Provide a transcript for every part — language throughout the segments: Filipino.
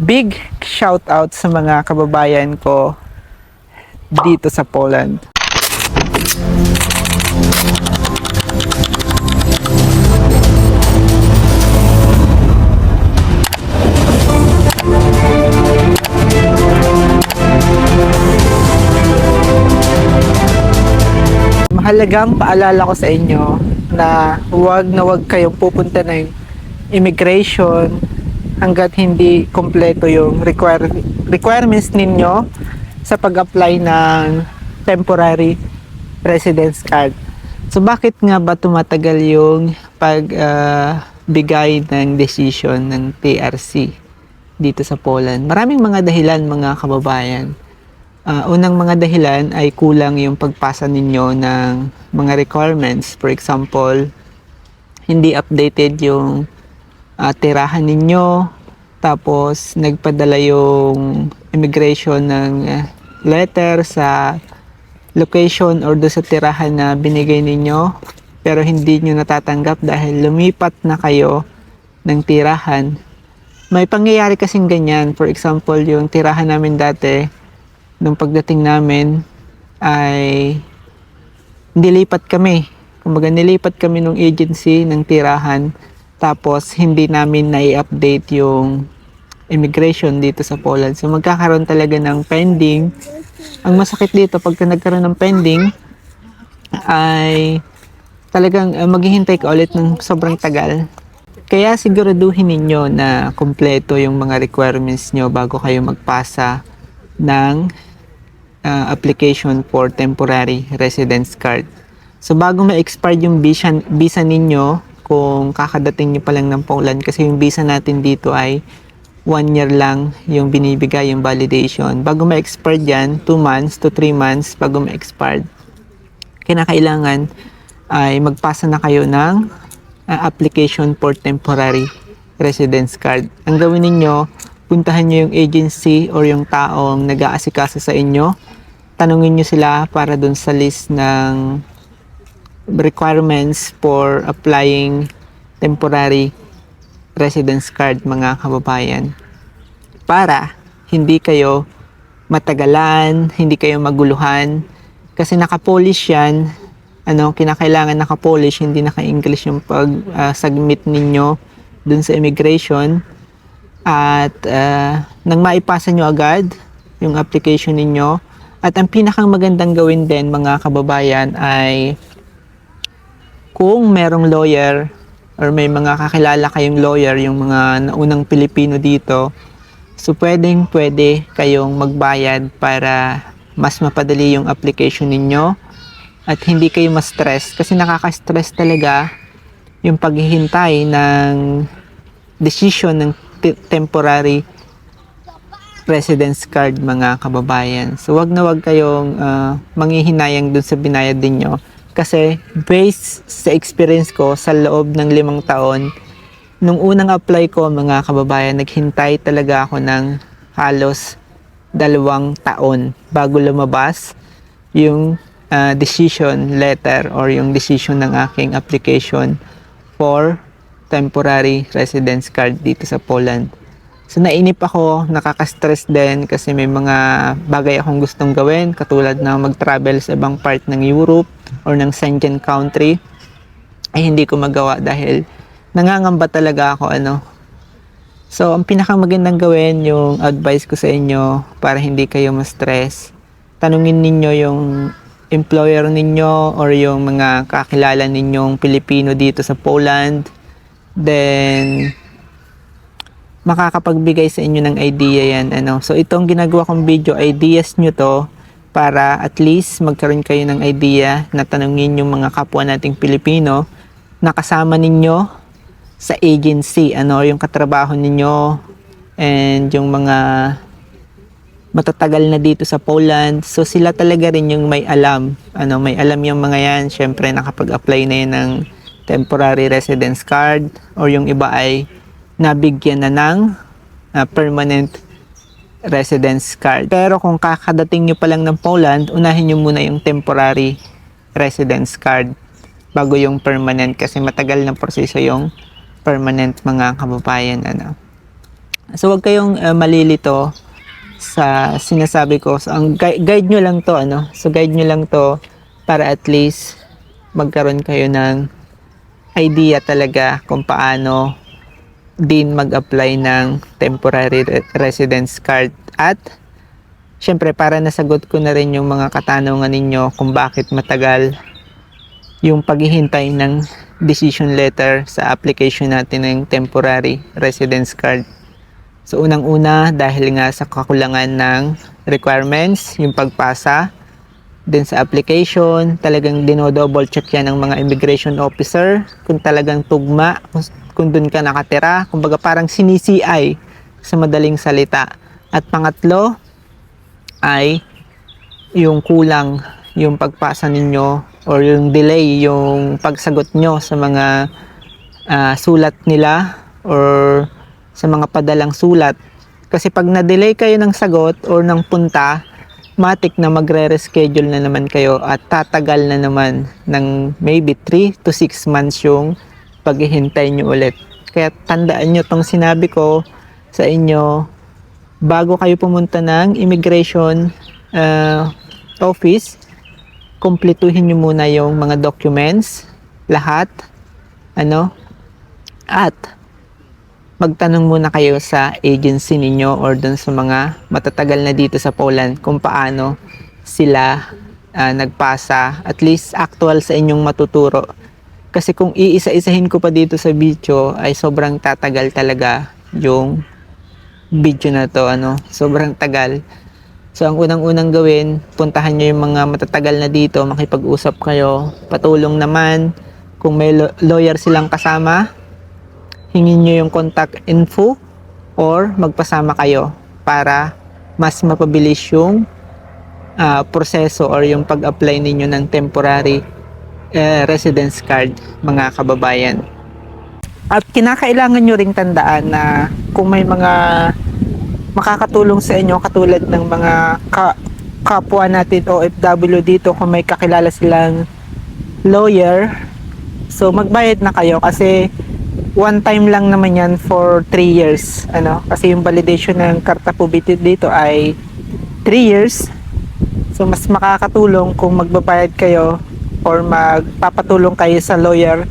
big shout out sa mga kababayan ko dito sa Poland. Mahalagang paalala ko sa inyo na huwag na huwag kayong pupunta ng immigration hanggat hindi kompleto yung require, requirements ninyo sa pag-apply ng temporary residence card. So bakit nga ba tumatagal yung pagbigay ng decision ng TRC dito sa Poland? Maraming mga dahilan mga kababayan. Ah, unang mga dahilan ay kulang yung pagpasa ninyo ng mga requirements. For example, hindi updated yung ah, tirahan ninyo. Tapos, nagpadala yung immigration ng ah, letter sa location or do sa tirahan na binigay ninyo. Pero hindi nyo natatanggap dahil lumipat na kayo ng tirahan. May pangyayari kasing ganyan. For example, yung tirahan namin dati, nung pagdating namin ay nilipat kami. Kumbaga nilipat kami ng agency ng tirahan tapos hindi namin na-update yung immigration dito sa Poland. So magkakaroon talaga ng pending. Ang masakit dito pagka nagkaroon ng pending ay talagang uh, maghihintay ka ulit ng sobrang tagal. Kaya siguraduhin ninyo na kumpleto yung mga requirements nyo bago kayo magpasa ng uh, application for temporary residence card. So bago ma-expire yung visa, visa ninyo, kung kakadating nyo pa lang ng Poland, kasi yung visa natin dito ay one year lang yung binibigay yung validation. Bago ma-expire yan, 2 months to 3 months bago ma-expire, kinakailangan ay magpasa na kayo ng uh, application for temporary residence card. Ang gawin ninyo, puntahan nyo yung agency or yung taong nag-aasikaso sa inyo. Tanungin nyo sila para dun sa list ng requirements for applying temporary residence card mga kababayan. Para hindi kayo matagalan, hindi kayo maguluhan. Kasi naka-polish yan, ano, kinakailangan naka-polish, hindi naka-English yung pag-submit ninyo dun sa immigration at uh, nang maipasa nyo agad yung application ninyo at ang pinakang magandang gawin din mga kababayan ay kung merong lawyer or may mga kakilala kayong lawyer yung mga naunang Pilipino dito so pwedeng pwede kayong magbayad para mas mapadali yung application ninyo at hindi kayo ma-stress kasi nakaka-stress talaga yung paghihintay ng decision ng te- temporary residence card mga kababayan. So wag na wag kayong uh, manghihinayang dun sa binayad ninyo kasi based sa experience ko sa loob ng limang taon, nung unang apply ko mga kababayan, naghintay talaga ako ng halos dalawang taon bago lumabas yung uh, decision letter or yung decision ng aking application for temporary residence card dito sa Poland. So nainip ako, nakaka-stress din kasi may mga bagay akong gustong gawin katulad na mag-travel sa ibang part ng Europe or ng Schengen country ay hindi ko magawa dahil nangangamba talaga ako ano. So ang pinakamagandang gawin yung advice ko sa inyo para hindi kayo ma-stress. Tanungin ninyo yung employer ninyo or yung mga kakilala ninyong Pilipino dito sa Poland. Then makakapagbigay sa inyo ng idea yan. Ano. So itong ginagawa kong video, ideas nyo to para at least magkaroon kayo ng idea na tanungin yung mga kapwa nating Pilipino na kasama ninyo sa agency, ano, yung katrabaho ninyo and yung mga matatagal na dito sa Poland. So sila talaga rin yung may alam. Ano, may alam yung mga yan. Syempre nakapag-apply na yan ng temporary residence card or yung iba ay nabigyan na ng uh, permanent residence card. Pero kung kakadating nyo pa lang ng Poland, unahin nyo muna yung temporary residence card bago yung permanent kasi matagal ng proseso yung permanent mga kababayan. Ano. So wag kayong uh, malilito sa sinasabi ko. So ang gui- guide nyo lang to ano. So guide nyo lang to para at least magkaroon kayo ng idea talaga kung paano din mag-apply ng temporary re- residence card at syempre para nasagot ko na rin yung mga katanungan ninyo kung bakit matagal yung paghihintay ng decision letter sa application natin ng temporary residence card. So unang-una dahil nga sa kakulangan ng requirements, yung pagpasa, din sa application, talagang dinodouble check yan ng mga immigration officer kung talagang tugma, kung, dun ka nakatira, kumbaga parang sinisi-CI sa madaling salita. At pangatlo ay yung kulang yung pagpasa ninyo or yung delay yung pagsagot nyo sa mga ah, sulat nila or sa mga padalang sulat. Kasi pag na-delay kayo ng sagot or ng punta, matik na magre-reschedule na naman kayo at tatagal na naman ng maybe 3 to 6 months yung paghihintay nyo ulit. Kaya tandaan nyo tong sinabi ko sa inyo bago kayo pumunta ng immigration uh, office, kumpletuhin nyo muna yung mga documents, lahat, ano, at magtanong muna kayo sa agency ninyo or dun sa mga matatagal na dito sa Poland kung paano sila ah, nagpasa, at least actual sa inyong matuturo. Kasi kung iisa-isahin ko pa dito sa video ay sobrang tatagal talaga yung video na to ano? Sobrang tagal. So ang unang-unang gawin puntahan nyo yung mga matatagal na dito makipag-usap kayo. Patulong naman kung may lawyer silang kasama hingin nyo yung contact info or magpasama kayo para mas mapabilis yung ah, proseso or yung pag-apply ninyo ng temporary eh, residence card mga kababayan. At kinakailangan nyo ring tandaan na kung may mga makakatulong sa inyo katulad ng mga ka- kapwa natin OFW dito kung may kakilala silang lawyer so magbayad na kayo kasi one time lang naman yan for 3 years ano? Kasi yung validation ng karta pubitit dito ay 3 years. So mas makakatulong kung magbabayad kayo or magpapatulong kayo sa lawyer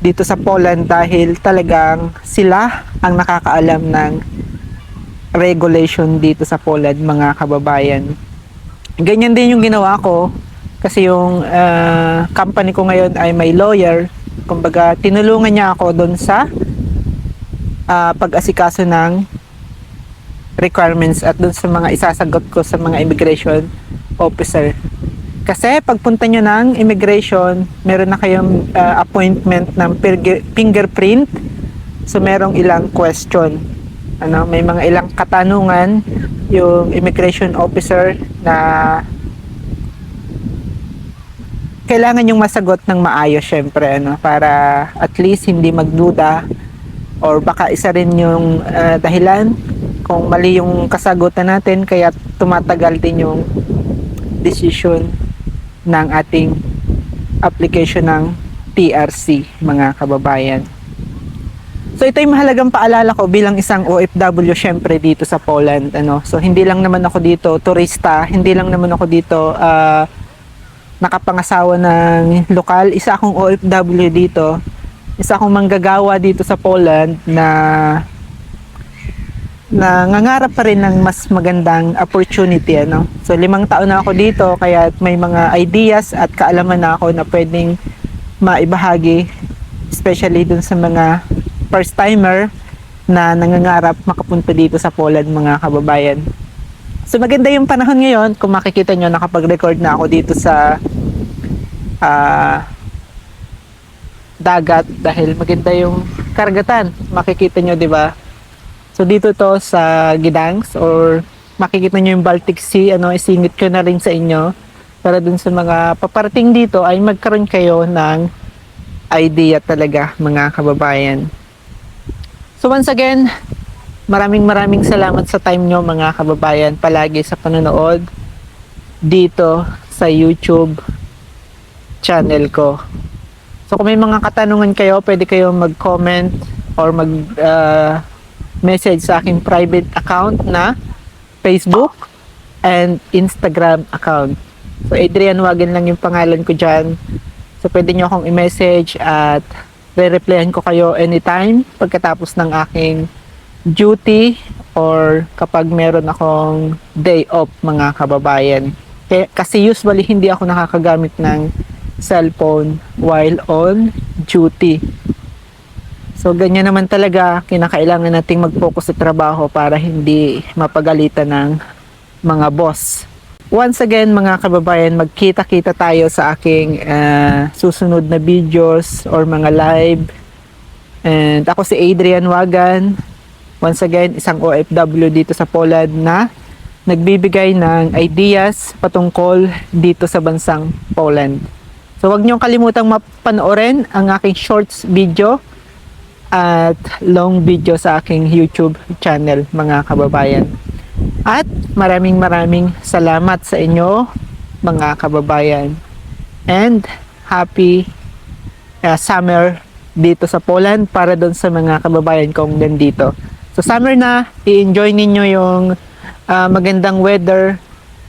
dito sa Poland dahil talagang sila ang nakakaalam ng regulation dito sa Poland mga kababayan. Ganyan din yung ginawa ko kasi yung ah, company ko ngayon ay may lawyer. Kumbaga tinulungan niya ako doon sa ah, pag-asikaso ng requirements at doon sa mga isasagot ko sa mga immigration officer. Kasi pagpunta nyo ng immigration, meron na kayong uh, appointment ng fingerprint. So merong ilang question. Ano, may mga ilang katanungan yung immigration officer na kailangan yung masagot ng maayos syempre ano para at least hindi magduda or baka isa rin yung uh, dahilan kung mali yung kasagutan natin kaya tumatagal din yung decision ng ating application ng TRC mga kababayan. So ito yung mahalagang paalala ko bilang isang OFW syempre dito sa Poland ano. So hindi lang naman ako dito turista, hindi lang naman ako dito ah, nakapangasawa ng lokal, isa akong OFW dito. Isa akong manggagawa dito sa Poland na nangangarap pa rin ng mas magandang opportunity ano. So limang taon na ako dito kaya may mga ideas at kaalaman na ako na pwedeng maibahagi especially dun sa mga first timer na nangangarap makapunta dito sa Poland mga kababayan. So maganda yung panahon ngayon kung makikita nyo nakapag-record na ako dito sa ah, dagat dahil maganda yung karagatan. Makikita nyo, di ba? So dito to sa Gidansk or makikita nyo yung Baltic Sea, ano, isingit ko na rin sa inyo para dun sa mga paparating dito ay magkaroon kayo ng idea talaga mga kababayan. So once again, maraming maraming salamat sa time nyo mga kababayan palagi sa panonood dito sa YouTube channel ko. So kung may mga katanungan kayo, pwede kayo mag-comment or mag ah, message sa aking private account na Facebook and Instagram account. So, Adrian Wagen lang yung pangalan ko dyan. So, pwede nyo akong i-message at re-replyan ko kayo anytime pagkatapos ng aking duty or kapag meron akong day off mga kababayan. Kasi usually hindi ako nakakagamit ng cellphone while on duty. So, ganyan naman talaga, kinakailangan nating mag-focus sa trabaho para hindi mapagalitan ng mga boss. Once again, mga kababayan, magkita-kita tayo sa aking ah, susunod na videos or mga live. And ako si Adrian Wagan. Once again, isang OFW dito sa Poland na nagbibigay ng ideas patungkol dito sa bansang Poland. So, huwag niyong kalimutang mapanoorin ang aking shorts video at long video sa aking YouTube channel, mga kababayan. At maraming maraming salamat sa inyo, mga kababayan. And happy uh, summer dito sa Poland para doon sa mga kababayan kong nandito. So summer na, i-enjoy ninyo yung uh, magandang weather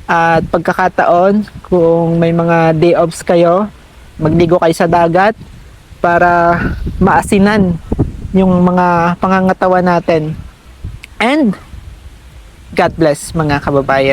at pagkakataon kung may mga day offs kayo, magligo kayo sa dagat para maasinan yung mga pangangatawan natin. And God bless mga kababayan.